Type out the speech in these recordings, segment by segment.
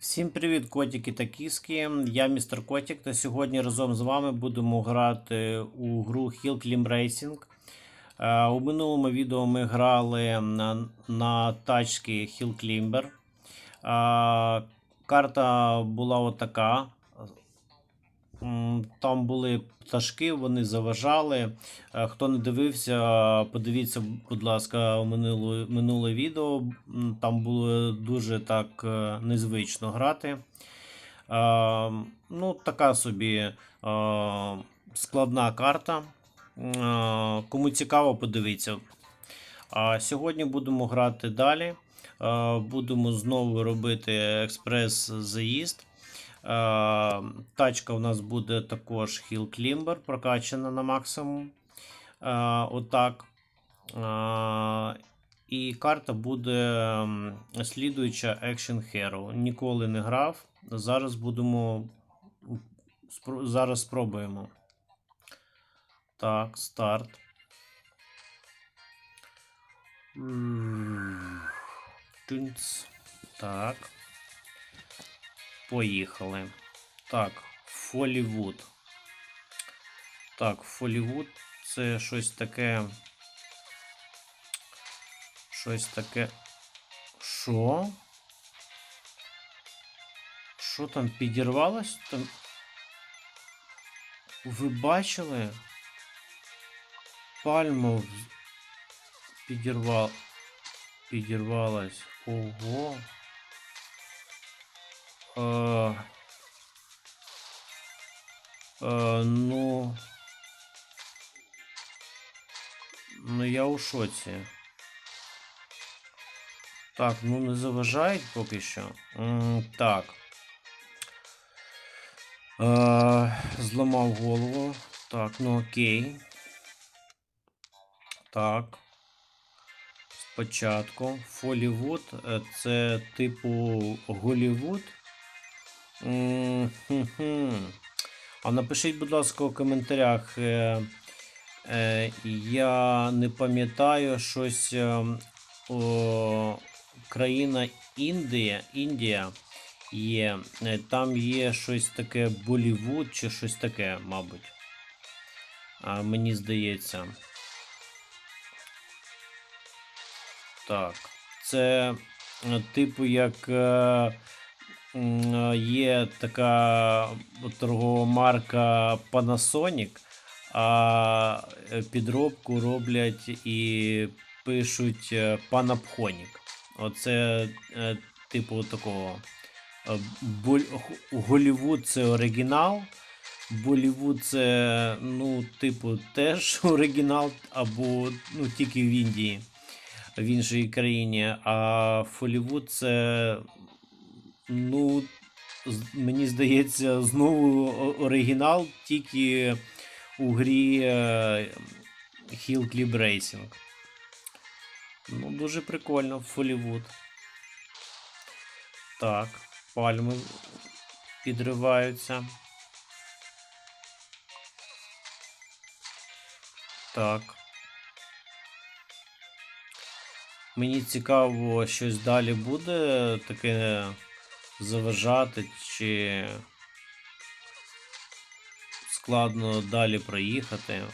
Всім привіт, котики та кіски. Я містер Котик, та сьогодні разом з вами будемо грати у гру Hill Climb Racing. Е, У минулому відео ми грали на, на тачці Hill Climber. Е, Карта була отака. Там були пташки, вони заважали. Е, Хто не дивився, подивіться, будь ласка, минуле, минуле відео. Там було дуже так е, незвично грати. Е, Ну, така собі складна карта. Кому цікаво, подивіться. А сьогодні будемо грати далі. Будемо знову робити експрес-заїзд. Е, Тачка у нас буде також Hill Climber, прокачана на максимум. Е, Отак. Е, І карта буде слідуюча Action Hero. Ніколи не грав. Зараз будемо. Зараз спробуємо. Так, старт. Тюнц. Так. Поїхали. Так, Фолівуд. Так, Фолівуд це щось таке. Щось таке. Що? Що там підірвалось? Там... Ви бачили? Пальма в- підірвал... підірвалась. Ого. Е, е, ну. Ну, я у шоці. Так, ну не заважають поки що. М, так. Е, зламав голову. Так, ну окей. Так. Спочатку. Фолівуд е, це типу Голівуд. А напишіть, будь ласка, у коментарях. Е, е, я не пам'ятаю щось. Е, о, країна Індія, Індія є. Там є щось таке Болівуд чи щось таке, мабуть. Мені здається. Так. Це типу як. Е, е, є така торгова марка Panasonic, а е, підробку роблять і пишуть е, Оце е, типу такого. е, Голівуд це оригінал. Болівуд це, ну, типу, теж оригінал, або ну, тільки в Індії, в іншій країні. А Фолівуд це, ну, мені здається, знову оригінал, тільки у грі е, Hill Clip Racing. Ну, дуже прикольно, Фолівуд. Так, пальми підриваються. Так. Мені цікаво, щось далі буде таке заважати, чи складно далі проїхати.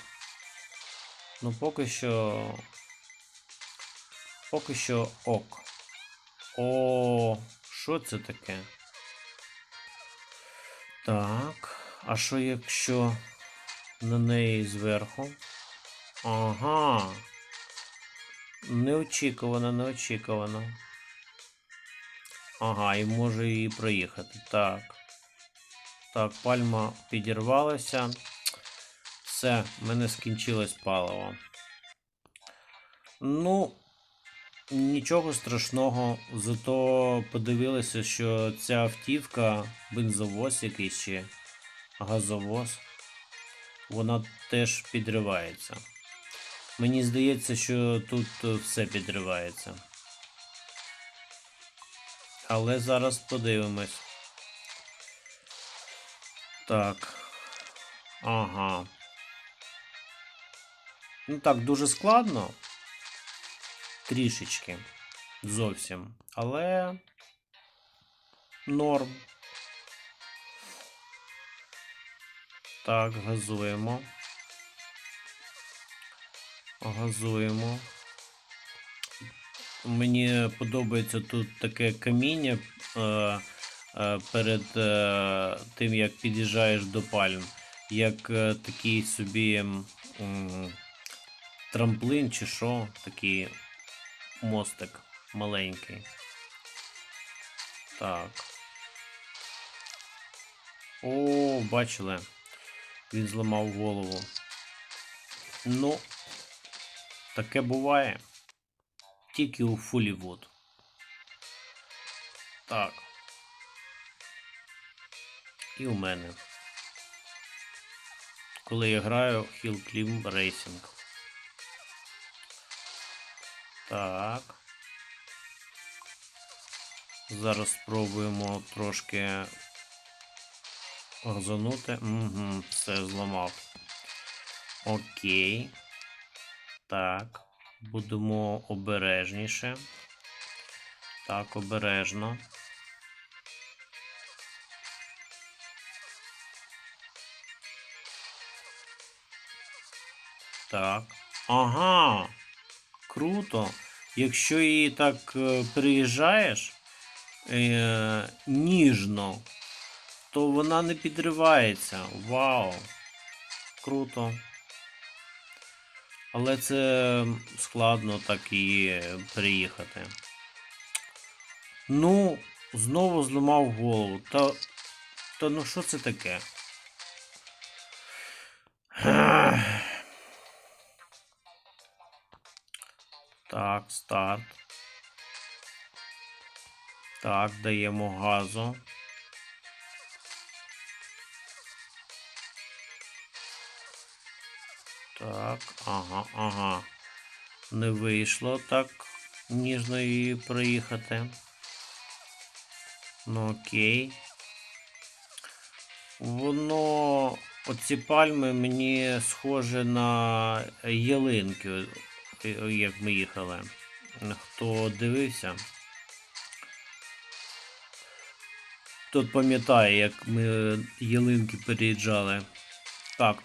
Ну, поки що. Поки що ок. О, що це таке? Так. А що якщо на неї зверху? Ага. Неочікувано, неочікувано. Ага, і може її проїхати. Так. Так, пальма підірвалася. Все, в мене скінчилось паливо. Ну, нічого страшного. Зато подивилися, що ця автівка, бензовоз якийсь чи газовоз, вона теж підривається. Мені здається, що тут е, все підривається. Але зараз подивимось. Так. Ага. Ну так, дуже складно. Трішечки. Зовсім. Але Норм. Так, газуємо. Газуємо. Мені подобається тут таке каміння е, е, перед е, тим, як під'їжджаєш до пальм, як такий собі трамплин чи що, такий мостик маленький. Так. О, бачили. Він зламав голову. Ну, таке буває. Тільки у Фулівуд. Так. І у мене. Коли я граю Hill Climb Racing. Так. Зараз спробуємо трошки газанути. Угу, все зламав. Окей. Так. Будемо обережніше. Так, обережно. Так. Ага. Круто. Якщо її так е, приїжджаєш е, ніжно, то вона не підривається. Вау. Круто. Але це складно так і приїхати. Ну, знову зламав голову. Та, та ну що це таке? Так, старт. Так, даємо газу. Так, ага, ага. Не вийшло так ніжно її проїхати. Ну окей. Воно. Оці пальми мені схоже на ялинки, як ми їхали. Хто дивився? Тот пам'ятає, як ми ялинки переїжджали. Так,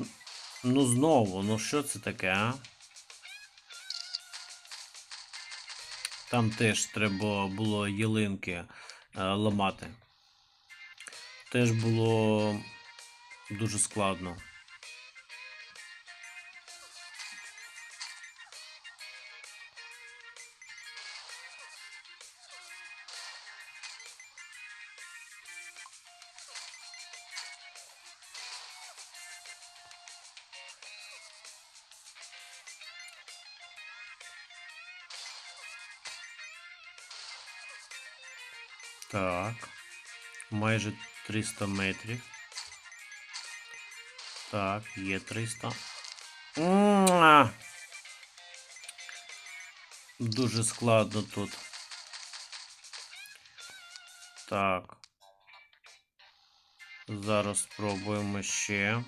ну знову, ну що це таке, а? Там теж треба було ялинки е, ламати. Теж було дуже складно. Майже 300 метрів. Так, є 300. Муа! Дуже складно тут. Так. Зараз спробуємо ще.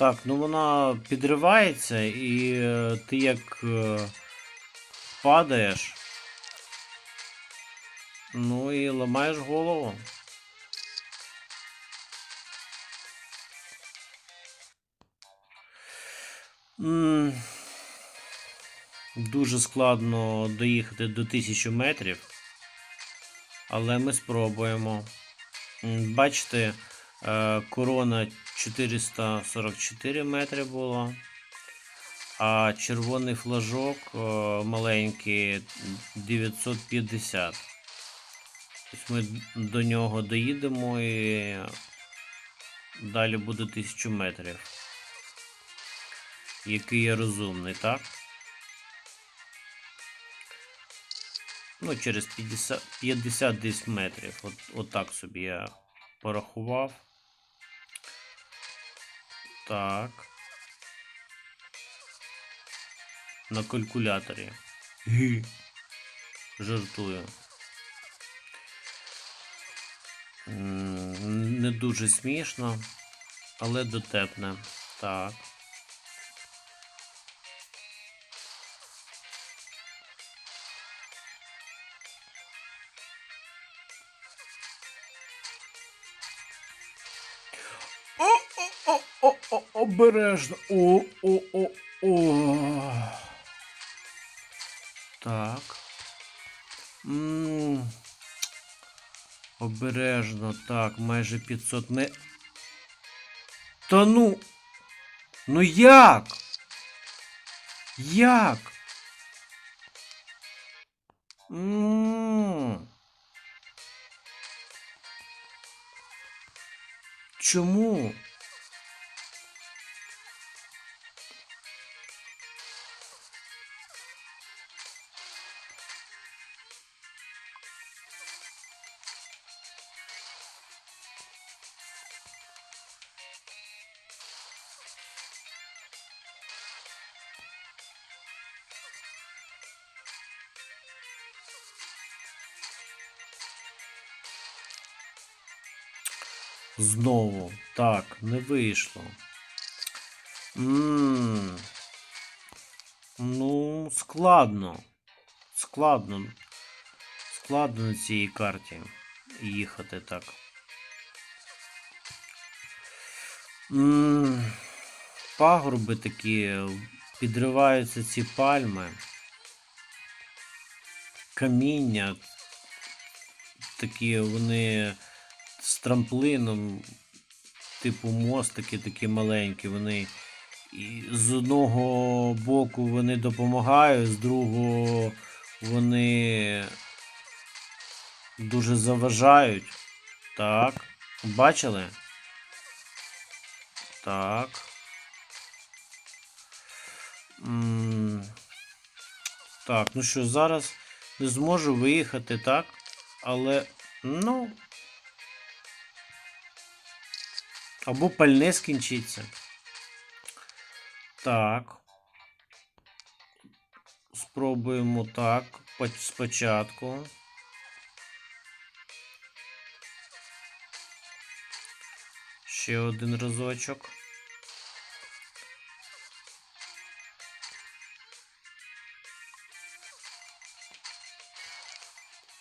Так, ну вона підривається, і е, ти як е, падаєш, ну і ламаєш голову. Дуже складно доїхати до 1000 метрів, але ми спробуємо. Бачите, корона 444 метри було, а червоний флажок е, маленький 950. Тобто ми до нього доїдемо і далі буде 1000 метрів. Який я розумний, так? Ну, через 50, 50 десь метрів. От, от так собі я порахував. Так. На калькуляторі. Гі. Жартую. Не дуже смішно, але дотепне. Так. Обережно. О-о-о-о. Так. м Обережно, так, майже 500 не. Та ну. Ну як? Як? м Чому? Знову. Так, не вийшло. м Ну, складно. Складно. Складно на цій карті їхати так. м Пагорби такі, підриваються ці пальми. Каміння. Такі вони з трамплином, типу мостики такі маленькі, вони і з одного боку вони допомагають, з другого вони дуже заважають. Так. Бачили? Так. Так, ну що, зараз не зможу виїхати, так? Але, ну. Або пальне скінчиться. Так. Спробуємо так. Спочатку. Ще один разочок.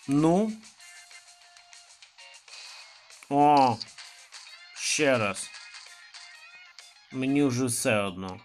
Ну. О! Ще раз. Мені вже все одно.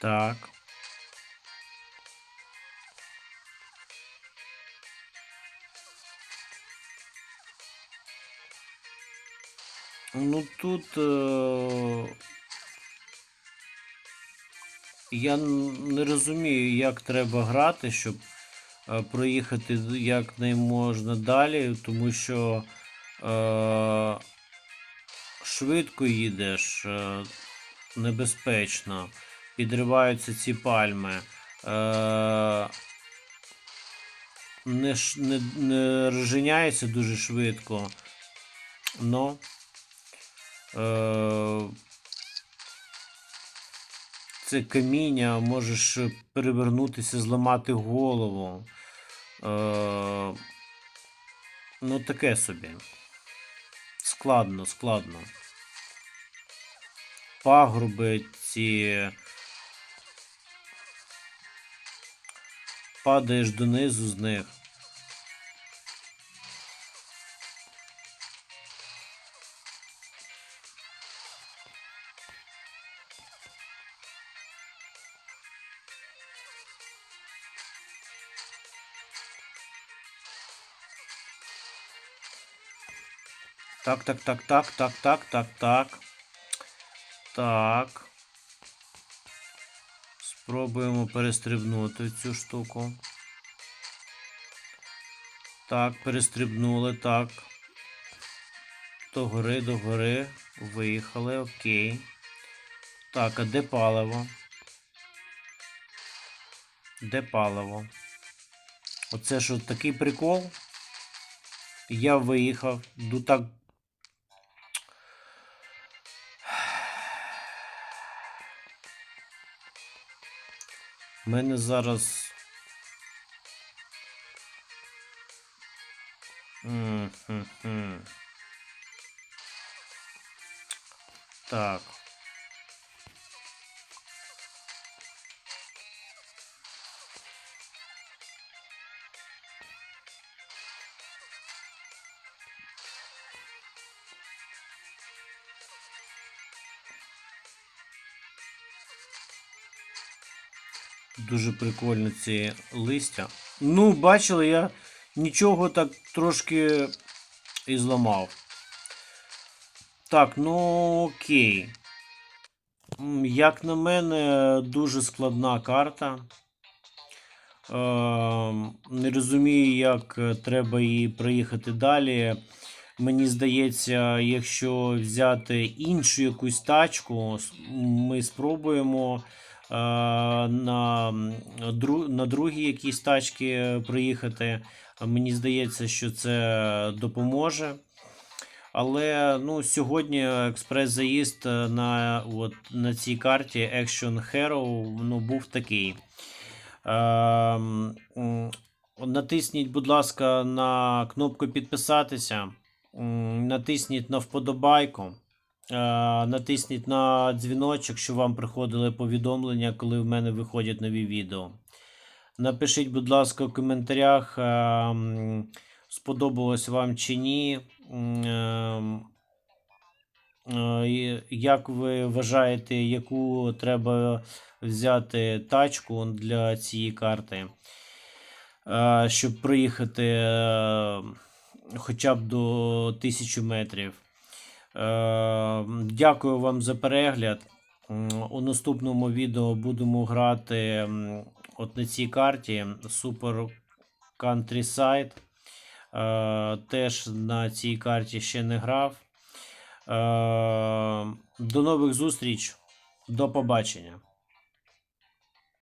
Так. Ну тут е... я не розумію, як треба грати, щоб е, проїхати як не можна далі, тому що е... швидко їдеш, е... небезпечно, підриваються ці пальми. Е... Не, не, не розженяється дуже швидко. Но е, це каміння можеш перевернутися, зламати голову. Е, ну, таке собі. Складно, складно. Пагруби ці. Падаєш донизу з них. Так, так, так, так, так, так, так, так. Так. Спробуємо перестрибнути цю штуку. Так, перестрибнули, так. До гори, до гори. Виїхали, окей. Так, а де паливо? Де паливо? Оце що такий прикол? Я виїхав. Так. У мене зараз. Так. Дуже прикольно ці листя. Ну, бачили, я нічого так трошки і зламав. Так, ну окей. Як на мене, дуже складна карта. Ем, Не розумію, як е, треба її проїхати далі. Мені здається, якщо взяти іншу якусь тачку, ми спробуємо е, на, м, дру, на другій якійсь тачці проїхати. Мені здається, що це допоможе. Але ну, сьогодні експрес-заїзд е, на, от, на цій карті Action Hero ну, був такий. М, натисніть, будь ласка, на кнопку підписатися. Натисніть на вподобайку. Е, Натисніть на дзвіночок, щоб вам приходили повідомлення, коли в мене виходять нові відео. Напишіть, будь ласка, в коментарях, ем, сподобалось вам чи ні. Е, Як ви вважаєте, яку треба взяти тачку для цієї карти, е, щоб проїхати е, хоча б до 1000 метрів? Е, Дякую вам за перегляд. У наступному відео будемо грати от на цій карті Super Countryside. Е, Теж на цій карті ще не грав. Е, До нових зустріч. До побачення.